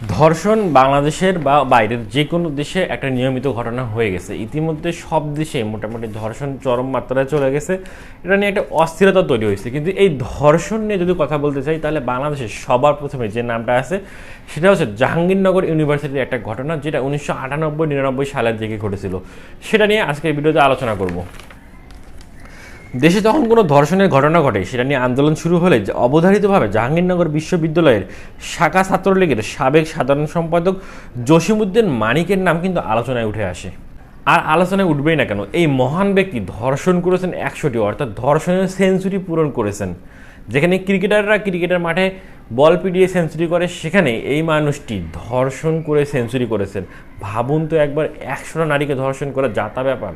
ধর্ষণ বাংলাদেশের বা বাইরের যে কোনো দেশে একটা নিয়মিত ঘটনা হয়ে গেছে। ইতিমধ্যে সব দেশে মোটামুটি ধর্ষণ চরম মাত্রায় চলে গেছে। এটা নিয়ে একটা অস্থিরতা তৈরি হয়েছে। কিন্তু এই ধর্ষণ নিয়ে যদি কথা বলতে চাই, তাহলে বাংলাদেশের সবার প্রথমে যে নামটা আছে, সেটা হচ্ছে জাহাঙ্গীরনগর ইউনিভার্সিটির একটা ঘটনা, যেটা উনিশশো আটানব্বই নিরানব্বই সালের দিকে ঘটেছিল। সেটা নিয়ে আজকের ভিডিওতে আলোচনা করব। দেশে যখন কোনো ধর্ষণের ঘটনা ঘটে, সেটা নিয়ে আন্দোলন শুরু হলে অবধারিতভাবে জাহাঙ্গীরনগর বিশ্ববিদ্যালয়ের শাখা ছাত্রলীগের সাবেক সাধারণ সম্পাদক জসিমউদ্দিন মানিকের নাম কিন্তু আলোচনায় উঠে আসে। আর আলোচনায় উঠবেই না কেন, এই মহান ব্যক্তি ধর্ষণ করেছেন একশোটি, অর্থাৎ ধর্ষণের সেঞ্চুরি পূরণ করেছেন। যেখানে ক্রিকেটাররা ক্রিকেটের মাঠে বল পিটিয়ে সেঞ্চুরি করে, সেখানে এই মানুষটি ধর্ষণ করে সেঞ্চুরি করেছেন। ভাবুন তো একবার একশোটা নারীকে ধর্ষণ করা যাতা ব্যাপার।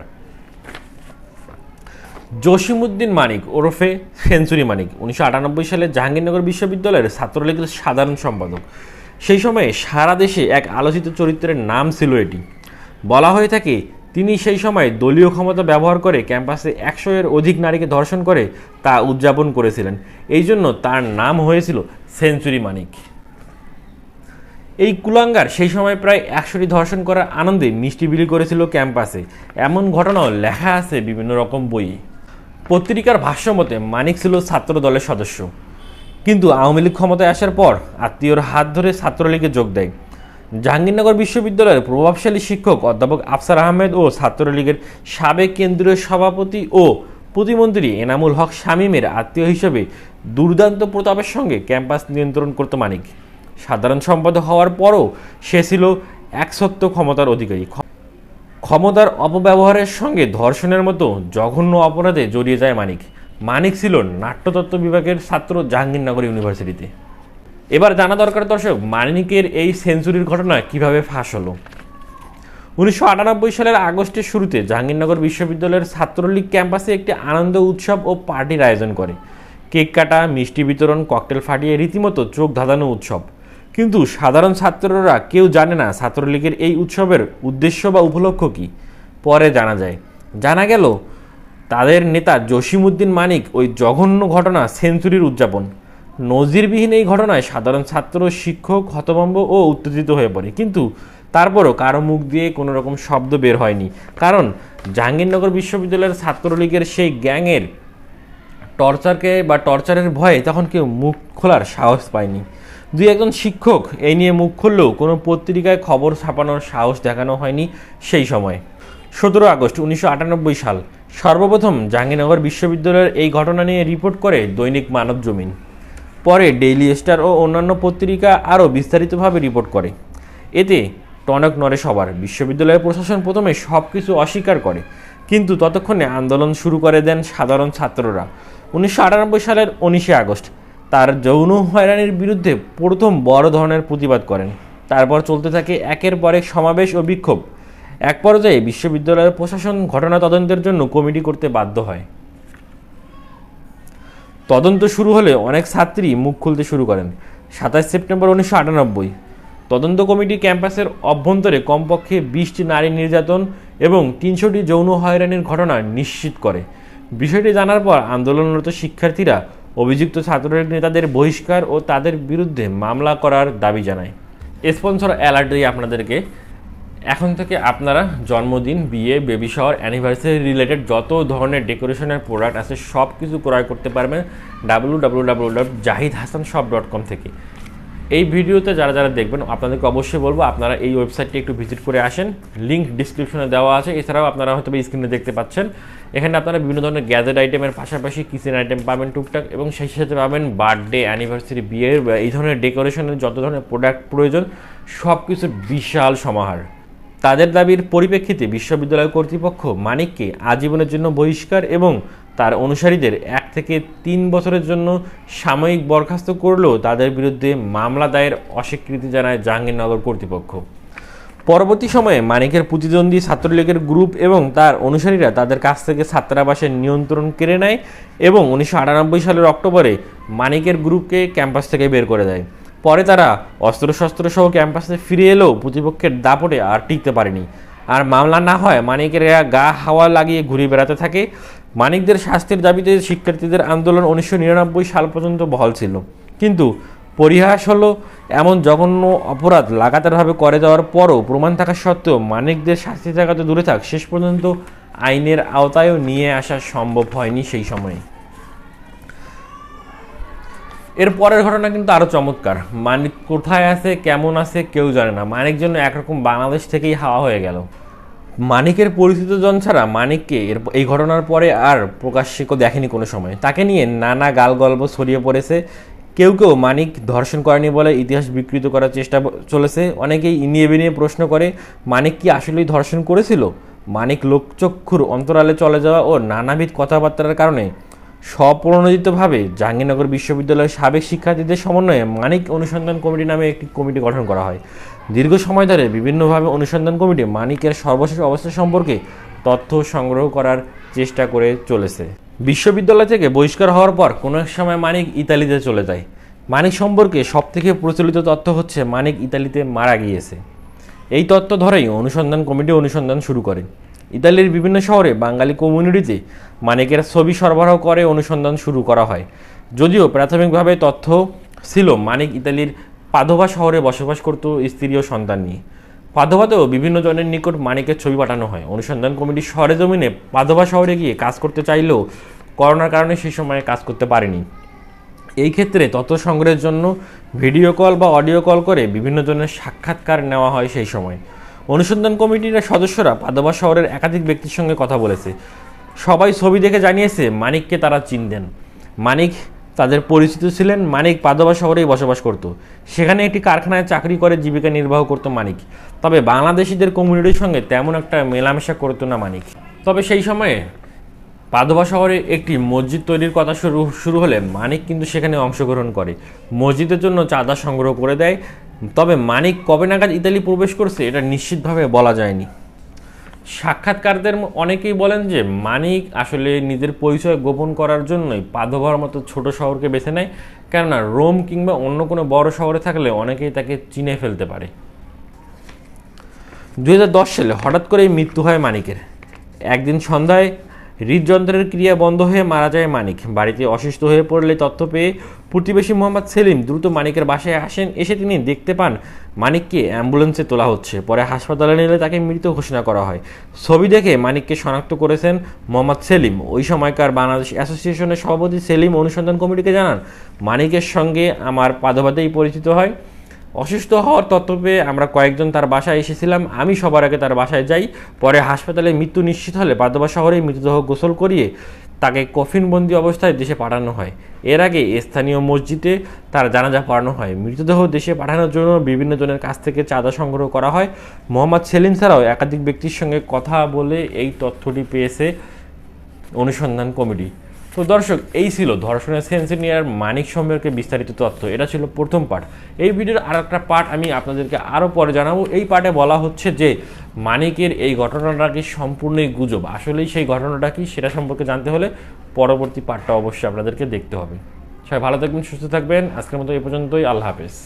জসিমউদ্দিন মানিক ওরফে সেঞ্চুরি মানিক। উনিশশো আটানব্বই সালে জাহাঙ্গীরনগর বিশ্ববিদ্যালয়ের ছাত্রলীগের সাধারণ সম্পাদক। সেই সময়ে সারা দেশে এক আলোচিত চরিত্রের নাম ছিল এটি। বলা হয়ে থাকে, তিনি সেই সময় দলীয় ক্ষমতা ব্যবহার করে ক্যাম্পাসে একশো এর অধিক নারীকে ধর্ষণ করে তা উদযাপন করেছিলেন। এই জন্য তার নাম হয়েছিল সেঞ্চুরি মানিক। এই কুলাঙ্গার সেই সময় প্রায় একশোটি ধর্ষণ করার আনন্দে মিষ্টি বিলি করেছিল ক্যাম্পাসে। এমন ঘটনাও লেখা আছে বিভিন্ন রকম বই পত্রিকার ভাষ্য মতে, মানিক ছিল ছাত্র দলের সদস্য। কিন্তু আওয়ামী লীগ ক্ষমতায় আসার পর আত্মীয়র হাত ধরে ছাত্রলীগে যোগ দেয়। জাহাঙ্গীরনগর বিশ্ববিদ্যালয়ের প্রভাবশালী শিক্ষক অধ্যাপক আফসার আহমেদ ও ছাত্রলীগের সাবেক কেন্দ্রীয় সভাপতি ও প্রতিমন্ত্রী এনামুল হক শামীমের আত্মীয় হিসেবে দুর্দান্ত প্রতাপের সঙ্গে ক্যাম্পাস নিয়ন্ত্রণ করত মানিক। সাধারণ সম্পাদক হওয়ার পরও সে ছিল একসত্য ক্ষমতার অধিকারী। ক্ষমতার অপব্যবহারের সঙ্গে ধর্ষণের মতো জঘন্য অপরাধে জড়িয়ে যায় মানিক। মানিক ছিল নাট্যতত্ত্ব বিভাগের ছাত্র জাহাঙ্গীরনগর ইউনিভার্সিটিতে। এবার জানা দরকার দর্শক, মানিকের এই সেঞ্চুরির ঘটনা কীভাবে ফাঁস হলো? উনিশশো আটানব্বই সালের আগস্টের শুরুতে জাহাঙ্গীরনগর বিশ্ববিদ্যালয়ের ছাত্রলীগ ক্যাম্পাসে একটি আনন্দ উৎসব ও পার্টির আয়োজন করে। কেক কাটা, মিষ্টি বিতরণ, ককটেল ফাটিয়ে রীতিমতো চোখ ধাঁধানো উৎসব। কিন্তু সাধারণ ছাত্ররা কেউ জানে না ছাত্রলীগের এই উৎসবের উদ্দেশ্য বা উপলক্ষ কী। পরে জানা যায়। জানা গেল, তাদের নেতা জসিমউদ্দিন মানিক ওই জঘন্য ঘটনা সেঞ্চুরির উদযাপন। নজিরবিহীন এই ঘটনায় সাধারণ ছাত্র, শিক্ষক, হতভম্ব ও উত্তেজিত হয়ে পড়ে। কিন্তু তারপরও কারও মুখ দিয়ে কোনো রকম শব্দ বের হয়নি। কারণ জাহাঙ্গীরনগর বিশ্ববিদ্যালয়ের ছাত্রলীগের সেই গ্যাংয়ের টর্চারকে বা টর্চারের ভয়ে তখন কেউ মুখ খোলার সাহস পায়নি। দুই একজন শিক্ষক এই নিয়ে মুখ খুললেও কোনো পত্রিকায় খবর ছাপানোর সাহস দেখানো হয়নি সেই সময়। সতেরো আগস্ট উনিশশো আটানব্বই সাল, সর্বপ্রথম জাহাঙ্গীরনগর বিশ্ববিদ্যালয়ের এই ঘটনা নিয়ে রিপোর্ট করে দৈনিক মানব জমিন। পরে ডেইলি স্টার ও অন্যান্য পত্রিকা আরও বিস্তারিতভাবে রিপোর্ট করে। এতে টনক নড়ে সবার, বিশ্ববিদ্যালয়ের প্রশাসন প্রথমে সব কিছু অস্বীকার করে, কিন্তু ততক্ষণে আন্দোলন শুরু করে দেন সাধারণ ছাত্ররা। উনিশশো আটানব্বই সালের উনিশে আগস্ট তার যৌন হয়রানির বিরুদ্ধে প্রথম বড় ধরনের প্রতিবাদ করেন। তারপর চলতে থাকে একের পর এক সমাবেশ ও বিক্ষোভ। এক পর্যায়ে বিশ্ববিদ্যালয়ের প্রশাসন ঘটনা তদন্তের জন্য কমিটি করতে বাধ্য হয়। তদন্ত শুরু হলে অনেক ছাত্রী মুখ খুলতে শুরু করেন। সাতাশ সেপ্টেম্বর উনিশশো আটানব্বই। তদন্ত কমিটি ক্যাম্পাসের অভ্যন্তরে কমপক্ষে বিশটি নারী নির্যাতন এবং তিনশোটি যৌন হয়রানির ঘটনা নিশ্চিত করে। বিষয়টি জানার পর আন্দোলনরত শিক্ষার্থীরা অভিযুক্ত ছাত্রলীগ নেতাদের বহিষ্কার ও তাদের বিরুদ্ধে মামলা করার দাবি জানায়। স্পন্সর অ্যালার্ট দিয়ে আপনাদেরকে, এখন থেকে আপনারা জন্মদিন, বিয়ে বেবি শাওয়ার অ্যানিভার্সারি রিলেটেড যত ধরনের ডেকোরেশনের প্রোডাক্ট আছে সব কিছু ক্রয় করতে পারবেন W W W dot Zahid Hasan shop dot com থেকে। এই ভিডিওতে যারা যারা দেখবেন, আপনাদেরকে অবশ্যই বলব, আপনারা এই ওয়েবসাইটটি একটু ভিজিট করে আসেন। লিঙ্ক ডিসক্রিপশনে দেওয়া আছে। এছাড়াও আপনারা হয়তো স্ক্রিনে দেখতে পাচ্ছেন, এখানে আপনারা বিভিন্ন ধরনের গ্যাজেট আইটেমের পাশাপাশি কিচেন আইটেম পাবেন টুকটাক এবং সেই সাথে পাবেন বার্থডে অ্যানিভার্সারি বিয়ের এই ধরনের ডেকোরেশনের যত ধরনের প্রোডাক্ট প্রয়োজন সব কিছুর বিশাল সমাহার। তাদের দাবির পরিপ্রেক্ষিতে বিশ্ববিদ্যালয় কর্তৃপক্ষ মানিককে আজীবনের জন্য বহিষ্কার এবং তার অনুসারীদের থেকে তিন বছরের জন্য সাময়িক বরখাস্ত করলেও তাদের বিরুদ্ধে মামলা দায়ের অস্বীকৃতি জানায় জাহাঙ্গীরনগর কর্তৃপক্ষ। পরবর্তী সময়ে মানিকের প্রতিদ্বন্দ্বী ছাত্রলীগের গ্রুপ এবং তার অনুসারীরা তাদের কাছ থেকে ছাত্রাবাসের নিয়ন্ত্রণ কেড়ে নেয় এবং উনিশশো আটানব্বই সালের অক্টোবরে মানিকের গ্রুপকে ক্যাম্পাস থেকে বের করে দেয়। পরে তারা অস্ত্রশস্ত্র সহ ক্যাম্পাসে ফিরে এলেও প্রতিপক্ষের দাপটে আর টিকতে পারেনি। আর মামলা না হয় মানিকের গা হাওয়া লাগিয়ে ঘুরে বেড়াতে থাকে। মানিকদের শাস্তির দাবিতে শিক্ষার্থীদের আন্দোলন উনিশশো নিরানব্বই সাল পর্যন্ত বহাল ছিল। কিন্তু পরিহাস হলো, এমন জঘন্য অপরাধ লাগাতারভাবে করে যাওয়ার পরও প্রমাণ থাকা সত্ত্বেও মানিকদের শাস্তি থাকাতে দূরে থাক, শেষ পর্যন্ত আইনের আওতায়ও নিয়ে আসা সম্ভব হয়নি সেই সময়ে। এর পরের ঘটনা কিন্তু আরও চমৎকার। মানিক কোথায় আছে, কেমন আছে, কেউ জানে না। মানিক জন্য একরকম বাংলাদেশ থেকেই হাওয়া হয়ে গেল। মানিকের পরিচিত জন ছাড়া মানিককে এর এই ঘটনার পরে আর প্রকাশ্যে দেখেনি কোনো সময়। তাকে নিয়ে নানা গালগল্প ছড়িয়ে পড়েছে। কেউ কেউ মানিক ধর্ষণ করেনি বলে ইতিহাস বিকৃত করার চেষ্টা চলেছে। অনেকেই ইনিয়ে বিনিয়ে প্রশ্ন করে, মানিক কি আসলেই ধর্ষণ করেছিল? মানিক লোকচক্ষুর অন্তরালে চলে যাওয়া ও নানাবিধ কথাবার্তার কারণে স্বপ্রণোদিতভাবে জাহাঙ্গীরনগর বিশ্ববিদ্যালয়ের সাবেক শিক্ষার্থীদের সমন্বয়ে মানিক অনুসন্ধান কমিটি নামে একটি কমিটি গঠন করা হয়। দীর্ঘ সময় ধরে বিভিন্নভাবে অনুসন্ধান কমিটি মানিকের সর্বশেষ অবস্থা সম্পর্কে তথ্য সংগ্রহ করার চেষ্টা করে চলেছে। বিশ্ববিদ্যালয় থেকে বহিষ্কার হওয়ার পর কোনো এক সময় মানিক ইতালিতে চলে যায়। মানিক সম্পর্কে সবথেকে প্রচলিত তথ্য হচ্ছে মানিক ইতালিতে মারা গিয়েছে। এই তত্ত্ব ধরেই অনুসন্ধান কমিটি অনুসন্ধান শুরু করে। ইতালির বিভিন্ন শহরে বাঙালি কমিউনিটিতে মানিকের ছবি সরবরাহ করে অনুসন্ধান শুরু করা হয়। যদিও প্রাথমিকভাবে তথ্য ছিল মানিক ইতালির পাদোভা শহরে বসবাস করত স্ত্রী ও সন্তান নিয়ে। পাদোভাতেও বিভিন্ন জনের নিকট মানিকের ছবি পাঠানো হয়। অনুসন্ধান কমিটি শহরে জমিনে পাদোভা শহরে গিয়ে কাজ করতে চাইলেও করোনার কারণে সেই সময়ে কাজ করতে পারেনি। এই ক্ষেত্রে তথ্য সংগ্রহের জন্য ভিডিও কল বা অডিও কল করে বিভিন্ন জনের সাক্ষাৎকার নেওয়া হয় সেই সময়। অনুসন্ধান কমিটির সদস্যরা পাদবা শহরের একাধিক ব্যক্তির সঙ্গে কথা বলেছে। সবাই ছবি দেখে জানিয়েছে, মানিককে তারা চিনতেন। মানিক তাদের পরিচিত ছিলেন, মানিক পাদবা শহরেই বসবাস করত। সেখানে একটি কারখানায় চাকরি করে জীবিকা নির্বাহ করত মানিক। তবে বাংলাদেশিদের কমিউনিটির সঙ্গে তেমন একটা মেলামেশা করতো না মানিক। তবে সেই সময়ে পাদোবা শহরে একটি মসজিদ তৈরির কথা শুরু শুরু হলে মানিক কিন্তু সেখানে অংশগ্রহণ করে। মসজিদের জন্য চাঁদা সংগ্রহ করে দেয়। তবে মানিক কবে নাগাদ ইতালি প্রবেশ করছে, এটা নিশ্চিতভাবে বলা যায়নি। সাক্ষাৎকারদের অনেকেই বলেন যে মানিক আসলে নিজের পরিচয় গোপন করার জন্যই পাদোভার মতো ছোট শহরকে বেছে নেয়, কেননা রোম কিংবা অন্য কোনো বড় শহরে থাকলে অনেকেই তাকে চিনে ফেলতে পারে। দু হাজার দশ সালে হঠাৎ করেই মৃত্যু হয় মানিকের। একদিন সন্ধ্যায় হৃদযন্ত্রের ক্রিয়া বন্ধ হয়ে মারা যায় মানিক। বাড়িতে অসুস্থ হয়ে পড়লে তথ্য পেয়ে প্রতিবেশী মোহাম্মদ সেলিম দ্রুত মানিকের বাসায় আসেন, এসে তিনি দেখতে পান মানিককে অ্যাম্বুলেন্সে তোলা হচ্ছে। পরে হাসপাতালে নিলে তাকে মৃত ঘোষণা করা হয়। ছবি দেখে মানিককে শনাক্ত করেছেন মোহাম্মদ সেলিম। ওই সময়কার বাংলাদেশ অ্যাসোসিয়েশনের সভাপতি সেলিম অনুসন্ধান কমিটিকে জানান, মানিকের সঙ্গে আমার পাদবাতেই পরিচিত হয়। অসুস্থ হওয়ার তথ্য পেয়ে আমরা কয়েকজন তার বাসায় এসেছিলাম। আমি সবার আগে তার বাসায় যাই। পরে হাসপাতালে মৃত্যু নিশ্চিত হলে বাদবা শহরে মৃতদেহ গোসল করিয়ে তাকে কফিনবন্দি অবস্থায় দেশে পাঠানো হয়। এর আগে স্থানীয় মসজিদে তার জানাজা পড়ানো হয়। মৃতদেহ দেশে পাঠানোর জন্য বিভিন্ন জনের কাছ থেকে চাঁদা সংগ্রহ করা হয়। মোহাম্মদ সেলিম ছাড়াও একাধিক ব্যক্তির সঙ্গে কথা বলে এই তথ্যটি পেয়েছে অনুসন্ধান কমিটি। তো দর্শক, এই ছিল ধর্ষণের সেন্সিনিয়ার মানিক সম্পর্কে বিস্তারিত তথ্য। এটা ছিল প্রথম পার্ট এই ভিডিওর আর একটা পার্ট আমি আপনাদেরকে আরও পরে জানাব। এই পার্টে বলা হচ্ছে যে, মানিকের এই ঘটনাটা কি সম্পূর্ণই গুজব? আসলেই সেই ঘটনাটা কি সেটা সম্পর্কে জানতে হলে পরবর্তী পার্টটা অবশ্যই আপনাদেরকে দেখতে হবে। সবাই ভালো থাকবেন, সুস্থ থাকবেন। আজকের মতো এই পর্যন্তই। আল্লাহ হাফেজ।